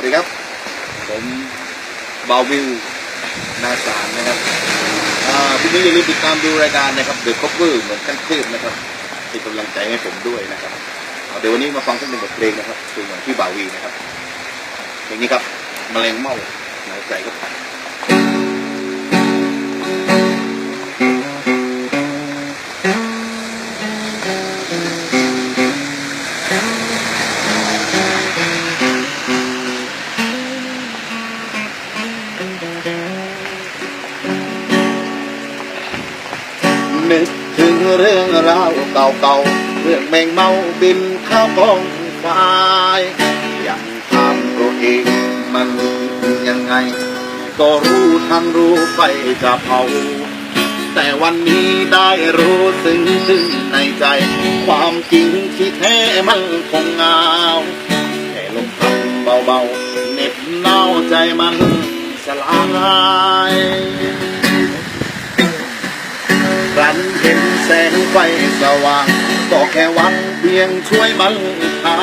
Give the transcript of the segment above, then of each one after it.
วัสดีครับ ผมบาวิวนาสารนะครับอ่าพี่นี้อย่าลืมติดตามดูรายการนะครับ The Cover เหมือนกันคลืบนะครับเป็นกำลังใจให้ผมด้วยนะครับเเดี๋ยววันนี้มาฟังสักหนึ่งบทเพลงนะครับคือเหมือนพี่บาวีนะครับเพลงนี้ครับแมลงเมาหนาวใจก็ผ่าน นึกถึงเรื่องราวเก่าๆเรื่องแมงเมาบินข้าวกองไฟอยากถามตัวเองมันยังไง ก็รู้ทั้งรู้ไปจะเผาแต่วันนี้ได้รู้ซึ้งซึ้งในใจ ความจริงที่แท้มันคงเงาแค่ลมพัดเบาๆเน็บเน่าใจมันสลาย ฝันเห็นแสงไฟสว่างก็แค่วังเพียงช่วยมันเทา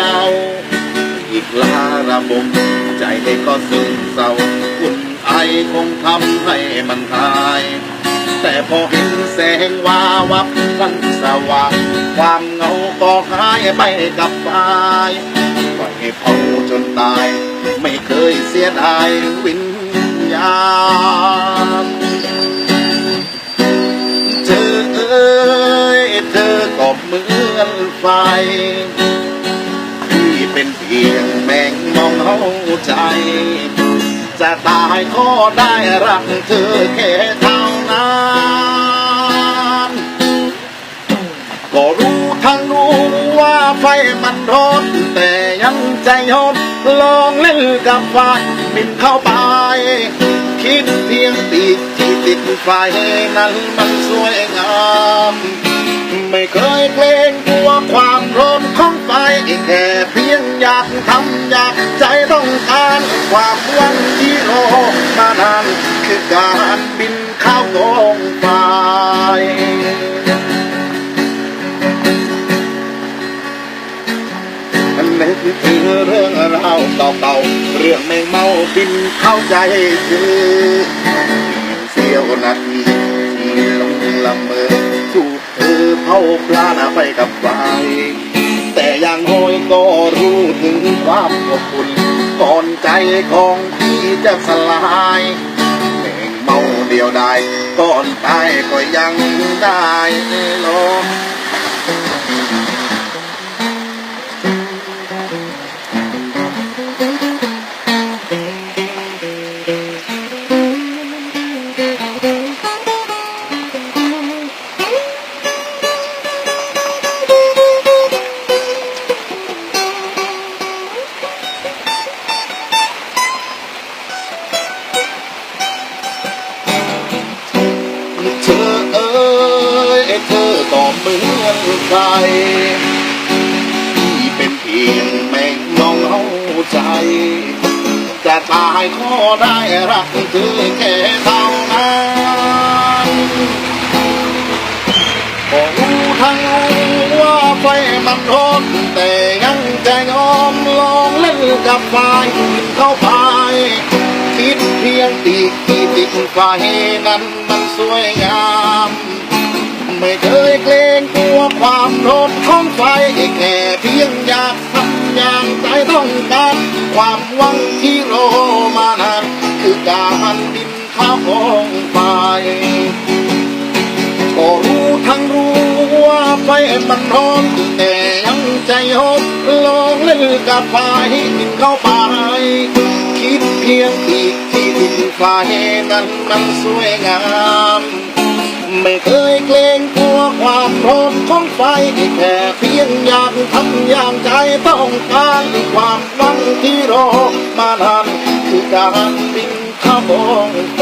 อีกลาระบมใจก็ซึมเศร้าอุ่นไอคงทำให้มันหาย แต่พอเห็นแสงวาวับมันสว่างความเงาก็หายไปกับไฟปล่อยให้เผาจนตาย ไม่เคยเสียดายวิญญาณ ธอก็เหมือนไฟที่เป็นเพียงแมงมองเข้าใจ จะตายก็ได้รักเธอแค่เท่านั้นก็รู้ทั้งรู้ว่าไฟมันร้อนแต่ยังใจยอมลองเล่นกับไฟบินเข้าไป คิดเพียงติดที่ติดไฟนั้นมันสวยงาม ไม่เคยเกรงกลัวความร้อนของไฟแค่เพียงอยากทำอยากใจต้องการความวังที่รอมานานคือการบินเข้ากองไฟมันนึกถึงเรื่องราวเก่าๆเรื่องแมงเมาบินเข้าใจคือเสี้ยวนาทีที่ลงละเมอ อเผาพลาไปกับไฟแต่อย่างน้อยก็รู้ถึงความอบอุ่นก่อนใจของพี่จะสลายแมงเมาเดียวดายก่อนตายก็ยังได้ลงเเธอก็เหมือนใครที่เป็นเพียงแมงมองเอาใจจะตายขอได้รักเธอแค่เท่านั้นก็รู้ทั้งรู้ว่าไฟมันร้อนแต่ยังใจยอมลองเล่นกับไฟเข้าไปคิดเพียงตีที่ติดไฟนั้นมันสวยงาม ไม่เคยเกรงกลัวความร้อนของไฟแค่เพียงอยากทำอย่างใจต้องการความหวังที่รอมานานคือการบินข้ามของไฟก็รู้ทั้งรู้ว่าไฟมันร้อนแต่ยังใจยอมลองเล่นกับไฟบินเข้าไปคิดเพียงตีกที่ดินไฟนั้นมันสวยงาม ไม่เคยเกรงกลัวความร้อนของไฟแค่เพียงอยากทำอย่างใจต้องการความหวังที่รอมานานคือการบินเข้าบองไฟ